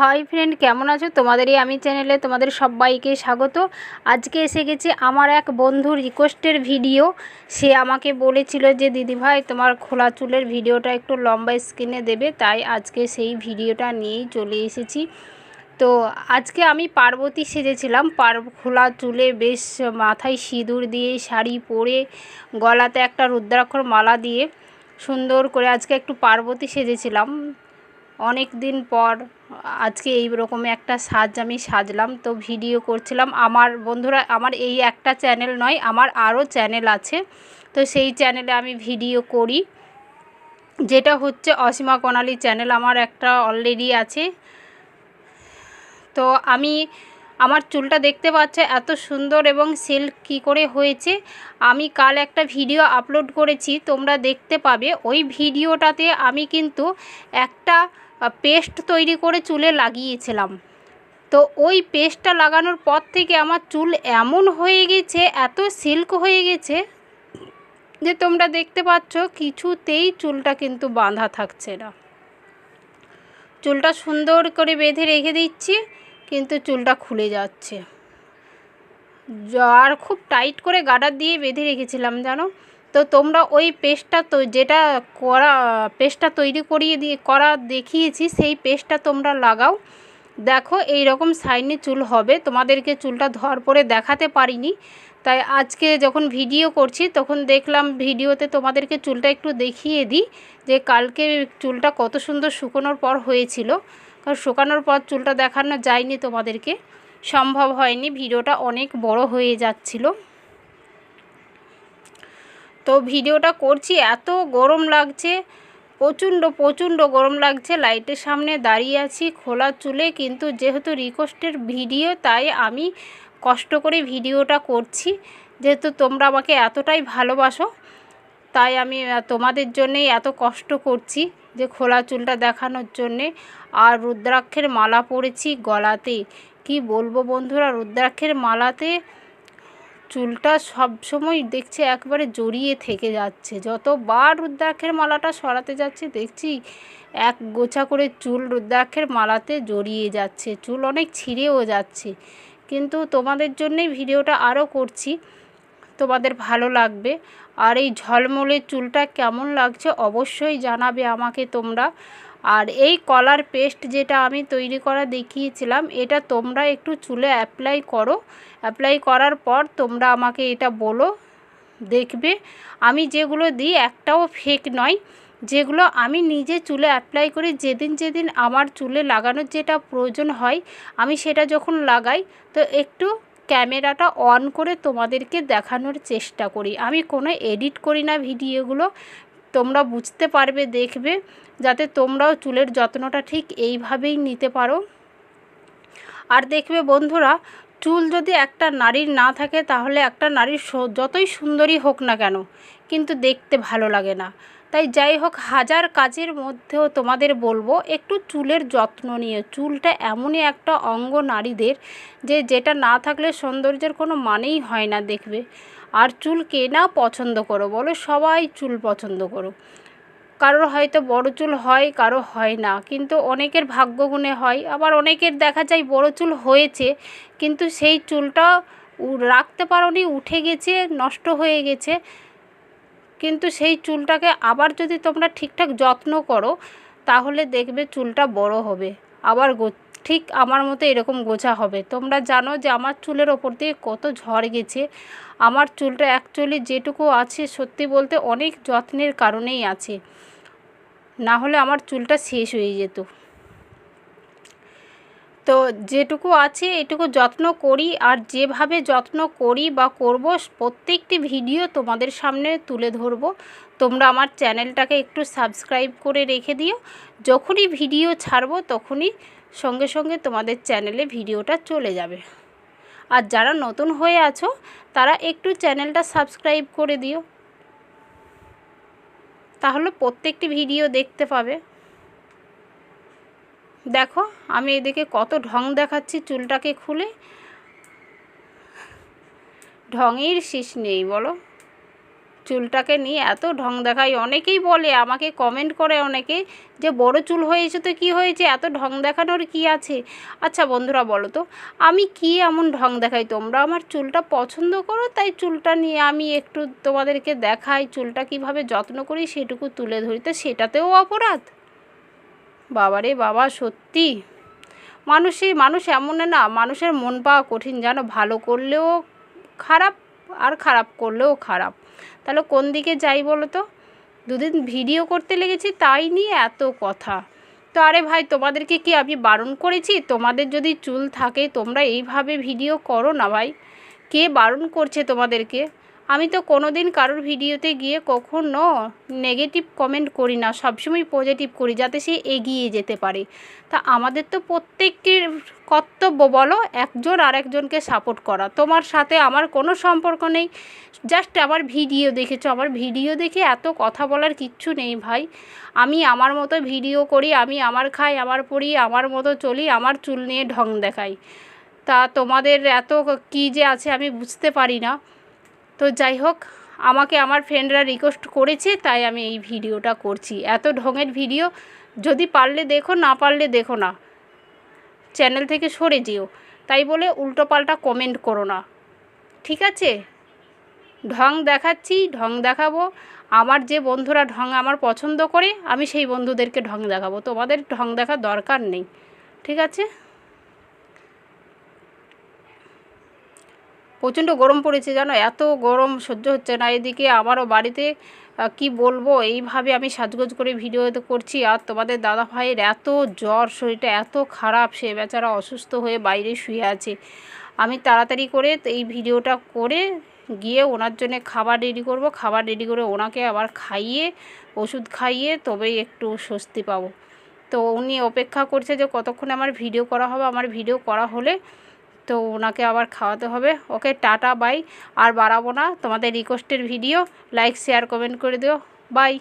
Hi friend, কেমন আছো? তোমাদেরই আমি চ্যানেলে তোমাদের সবাইকে স্বাগত। আজকে এসে গেছি আমার এক বন্ধু রিকোয়েস্টের ভিডিও সে আমাকে বলেছিল যে দিদিভাই তোমার খোলা চুলের ভিডিওটা একটু লম্বা স্ক্রিনে দেবে। তাই আজকে সেই ভিডিওটা নিয়েই চলে এসেছি। তো আজকে আমি পার্বতী সেজেছিলাম। পার, খোলা চুলে বেশ মাথায় সিঁদুর দিয়ে শাড়ি পরে, গলাতে একটা রুদ্রাক্ষর মালা দিয়ে সুন্দর করে আজকে একটু পার্বতী সেজেছিলাম। অনেক দিন পর আজকে এই রকম একটা সাজ আমি সাজলাম, তো ভিডিও করছিলাম। আমার বন্ধুরা, আমার এই একটা চ্যানেল নয়, আমার আরও চ্যানেল আছে। তো সেই চ্যানেলে আমি ভিডিও করি। যেটা হচ্ছে অসীমা কনালি চ্যানেল, আমার একটা অলরেডি আছে। তো আমি, আমার চুলটা দেখতে পাচ্ছে, এত সুন্দর এবং সিল্ক কী করে হয়েছে। আমি কাল একটা ভিডিও আপলোড করেছি, তোমরা দেখতে পাবে। ওই ভিডিওটাতে আমি কিন্তু একটা পেস্ট তৈরি করে চুলে লাগিয়েছিলাম। তো ওই পেস্টটা লাগানোর পর থেকে আমার চুল এমন হয়ে গেছে, এত সিল্ক হয়ে গেছে যে তোমরা দেখতে পাচ্ছ কিছুতেই চুলটা কিন্তু বাঁধা থাকছে না। চুলটা সুন্দর করে বেঁধে রেখে দিচ্ছি, কিন্তু চুলটা খুলে যাচ্ছে। আর খুব টাইট করে গাডার দিয়ে বেঁধে রেখেছিলাম, জানো? তো তোমরা ওই পেস্টটা তো যেটা করা, পেস্টটা তৈরি করিয়ে দিয়ে, করা দেখিয়েছি, সেই পেস্টটা তোমরা লাগাও। দেখো এই রকম সাইনি চুল হবে, তোমাদেরকে চুলটা ধর পরে দেখাতে পারিনি। তাই আজকে যখন ভিডিও করছি, তখন দেখলাম ভিডিওতে তোমাদেরকে চুলটা একটু দেখিয়ে দিই, যে কালকে চুলটা কত সুন্দর শুকোনোর পর হয়েছিল। কারণ শুকানোর পর চুলটা দেখানো যায়নি তোমাদেরকে, সম্ভব হয়নি, ভিডিওটা অনেক বড় হয়ে যাচ্ছিল। তো ভিডিওটা করছি, এত গরম লাগছে, প্রচণ্ড প্রচণ্ড গরম লাগছে। লাইটের সামনে দাঁড়িয়ে আছি খোলা চুলে, কিন্তু যেহেতু রিকোয়েস্টের ভিডিও, তাই আমি কষ্ট করে ভিডিওটা করছি। যেহেতু তোমরা আমাকে এতটাই ভালোবাসো, তাই আমি তোমাদের জন্যেই এত কষ্ট করছি যে খোলা চুলটা দেখানোর জন্যে। আর রুদ্রাক্ষের মালা পরেছি গলাতে। কি বলব বন্ধুরা, রুদ্রাক্ষের মালাতে চুলটা সব সময় দেখছে একবারে জড়িয়ে থেকে যাচ্ছে। যতবার রুদ্রাক্ষের মালাটা সরাতে যাচ্ছে, দেখছি এক গোছা করে চুল রুদ্রাক্ষের মালাতে জড়িয়ে যাচ্ছে। চুল অনেক ছিঁড়েও যাচ্ছে। কিন্তু তোমাদের জন্যই ভিডিওটা আরও করছি। তোমাদের ভালো লাগবে। আর এই ঝলমলে চুলটা কেমন লাগছে অবশ্যই জানাবে আমাকে তোমরা। আর এই কলার পেস্ট যেটা আমি তৈরি করা দেখিয়েছিলাম, এটা তোমরা একটু চুলে অ্যাপ্লাই করো। অ্যাপ্লাই করার পর তোমরা আমাকে এটা বলো, দেখবে। আমি যেগুলো দিই একটাও ফেক নয়, যেগুলো আমি নিজে চুলে অ্যাপ্লাই করি, যেদিন যেদিন আমার চুলে লাগানোর যেটা প্রয়োজন হয়, আমি সেটা যখন লাগাই, তো একটু ক্যামেরাটা অন করে তোমাদেরকে দেখানোর চেষ্টা করি। আমি কোনো এডিট করি না ভিডিওগুলো তোমরা বুঝতে পারবে, দেখবে, যাতে তোমরাও চুলের যত্নটা ঠিক এইভাবেই নিতে পারো। আর দেখবে বন্ধুরা, চুল যদি একটা নারীর না থাকে, তাহলে একটা নারীর যতই সুন্দরী হোক না কেন, কিন্তু দেখতে ভালো লাগে না। তাই যাই হোক, হাজার কাজের মধ্যেও তোমাদের বলব, একটু চুলের যত্ন নিয়ে চুলটা এমনই একটা অঙ্গ নারীদের যে, যেটা না থাকলে সৌন্দর্যের কোনো মানেই হয় না দেখবে। আর চুল কে না পছন্দ করো, বলো সবাই চুল পছন্দ করো কারোর হয়তো বড় চুল হয়, কারও হয় না। কিন্তু অনেকের ভাগ্যগুণে হয়। আবার অনেকের দেখা যায় বড় চুল হয়েছে, কিন্তু সেই চুলটা রাখতে পারোনি, উঠে গেছে, নষ্ট হয়ে গেছে। কিন্তু সেই চুলটাকে আবার যদি তোমরা ঠিকঠাক যত্ন করো, তাহলে দেখবে চুলটা বড় হবে। আবার গো, ঠিক আমার মতো এরকম গোছা হবে। তোমরা জানো যে আমার চুলের ওপর দিয়ে কত ঝড় গেছে। আমার চুলটা অ্যাকচুয়ালি যেটুকু আছে, সত্যি বলতে অনেক যত্নের কারণেই আছে। না হলে আমার চুলটা শেষ হয়ে যেত। তো যেটুকু আছে এটুকু যত্ন করি আর যেভাবে যত্ন করি বা করব, প্রত্যেকটি ভিডিও তোমাদের সামনে তুলে ধরবো। তোমরা আমার চ্যানেলটাকে একটু সাবস্ক্রাইব করে রেখে দিও। যখনই ভিডিও ছাড়বো, তখনই সঙ্গে সঙ্গে তোমাদের চ্যানেলে ভিডিওটা চলে যাবে। আর যারা নতুন হয়ে আছো, তারা একটু চ্যানেলটা সাবস্ক্রাইব করে দিও। তাহলে প্রত্যেকটি ভিডিও দেখতে পাবে। দেখো, আমি এদিকে কত ঢং দেখাচ্ছি চুলটাকে খুলে। ঢঙের শেষ নেই, বলো। চুলটাকে নিয়ে এত ঢং দেখাই, অনেকেই বলে, আমাকে কমেন্ট করে অনেকে যে, বড় চুল হয়েছে তো কি হয়েছে? এত ঢং দেখানোর কি আছে? আচ্ছা বন্ধুরা, বলো তো, আমি কি এমন ঢং দেখাই? তোমরা আমার চুলটা পছন্দ করো, তাই চুলটা নিয়ে আমি একটু তোমাদেরকে দেখাই, চুলটা কীভাবে যত্ন করি সেটুকু তুলে ধরি। তো সেটাতেও অপরাধ। বাবারে বাবা, সত্যি? মানুষই মানুষ এমন না, মানুষের মন পাওয়া কঠিন যেন ভালো করলেও খারাপ আর খারাপ করলেও খারাপ। তাহলে কোন দিকে যাই বলো তো দুদিন ভিডিও করতে লেগেছি তাই নিয়ে এত কথা। তো আরে ভাই, তোমাদেরকে কি আমি বারণ করেছি? তোমাদের যদি চুল থাকে, তোমরা এইভাবে ভিডিও করো না ভাই। কে বারণ করছে তোমাদেরকে? আমি তো কোনো দিন কারোর ভিডিওতে গিয়ে কখনো নেগেটিভ কমেন্ট করি না, সবসময় পজিটিভ করি যাতে সে এগিয়ে যেতে পারে। তা আমাদের তো প্রত্যেকের কর্তব্য বলো, একজন আর একজনকে সাপোর্ট করা। তোমার সাথে আমার কোনো সম্পর্ক নেই জাস্ট আমার ভিডিও দেখেছ। আমার ভিডিও দেখে এত কথা বলার কিচ্ছু নেই ভাই। আমি আমার মতো ভিডিও করি, আমি আমার খাই, আমার পড়ি, আমার মতো চলি, আমার চুল নিয়ে ঢং দেখাই। তা তোমাদের এত কী যে আছে আমি বুঝতে পারি না। তো যাই হোক, আমাকে আমার ফ্রেন্ডরা রিকোয়েস্ট করেছে, তাই আমি এই ভিডিওটা করছি। এত ঢঙের ভিডিও, যদি পারলে দেখো, না পারলে দেখো না। চ্যানেল থেকে সরে যেও। তাই বলে উল্টোপাল্টা কমেন্ট করো না। ঠিক আছে? ঢং দেখাচ্ছি, ঢং দেখাবো। আমার যে বন্ধুরা ঢং আমার পছন্দ করে, আমি সেই বন্ধুদেরকে ঢং দেখাবো। তোমাদের ঢং দেখার দরকার নেই। ঠিক আছে? প্রচণ্ড গরম পড়েছে জানো? এত গরম সহ্য হচ্ছে না। এদিকে আমারও বাড়িতে কি বলব? এইভাবে আমি সাজগোজ করে ভিডিও করছি। আর তোমাদের দাদা ভাইয়ের এত জ্বর, শরীরটা এত খারাপ, সে বেচারা অসুস্থ হয়ে বাইরে শুয়ে আছে। আমি তাড়াতাড়ি করে এই ভিডিওটা করে গিয়ে ওনার জন্য খাবার রেডি করব। খাবার রেডি করে ওনাকে আবার খাইয়ে, ওষুধ খাইয়ে তবেই একটু স্বস্তি পাবো। তো উনি অপেক্ষা করছে যে কতক্ষণে আমার ভিডিও করা হবে। আমার ভিডিও করা হলে তো ওনাকে আবার খাওয়াতে হবে। ওকে টাটা, বাই। আর বাড়াবো না। তোমাদের রিকোয়েস্টের ভিডিও লাইক শেয়ার কমেন্ট করে দিও। বাই